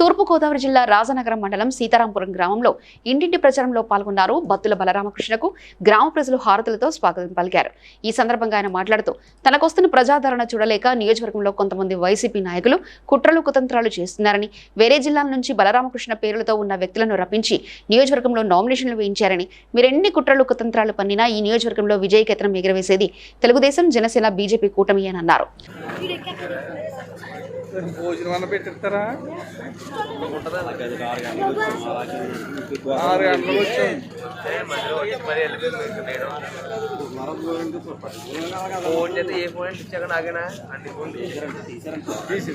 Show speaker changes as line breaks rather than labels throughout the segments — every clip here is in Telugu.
తూర్పుగోదావరి జిల్లా రాజనగరం మండలం సీతారాంపురం గ్రామంలో ఇంటింటి ప్రచారంలో పాల్గొన్నారు బత్తుల బలరామకృష్ణకు గ్రామ ప్రజలు హారతులతో స్వాగతం పలికారు. ఈ సందర్భంగా ఆయన మాట్లాడుతూ తనకొస్తున్న ప్రజాదరణ చూడలేక నియోజకవర్గంలో కొంతమంది వైసీపీ నాయకులు కుట్రలు కుతంత్రాలు చేస్తున్నారని వేరే జిల్లాల నుంచి బలరామకృష్ణ పేర్లతో ఉన్న వ్యక్తులను రప్పించి నియోజకవర్గంలో నామినేషన్లు వేయించారని మీరెన్ని కుట్రలు కుతంత్రాలు పన్నినా ఈ నియోజకవర్గంలో విజయకేతనం ఎగురవేసేది తెలుగుదేశం జనసేన బీజేపీ కూటమి అని అన్నారు.
భోజనం అన్న పెట్టిస్తారా? ఆరు గంటలకు వచ్చాం.
ఫోన్ చేస్తే ఏ ఫోన్ ఇచ్చాక నాకేనా? అన్ని ఫోన్
తీసి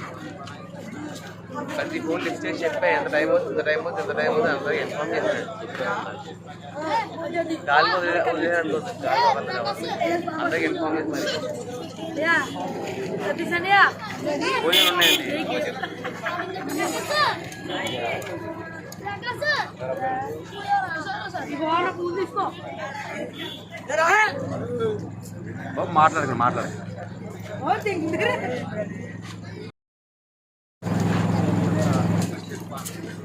ప్రతి ఫోన్ లిఫ్ట్ చేసి చెప్పా ఎంత టైం అవుతుంది ఎంత టైం అవుతుంది ఎంత టైం అవుతుంది అందరూ ఇన్ఫార్మ్ చేశాను గాలి వదిలే వదిలే అనుకోవచ్చు గాలి వదలలేదు ఎవరు. అందరికి ఇన్ఫార్మ్ చేసి మరి. భోజనం ఉన్నాయండి. మాట్లాడకండి మాట్లాడకండి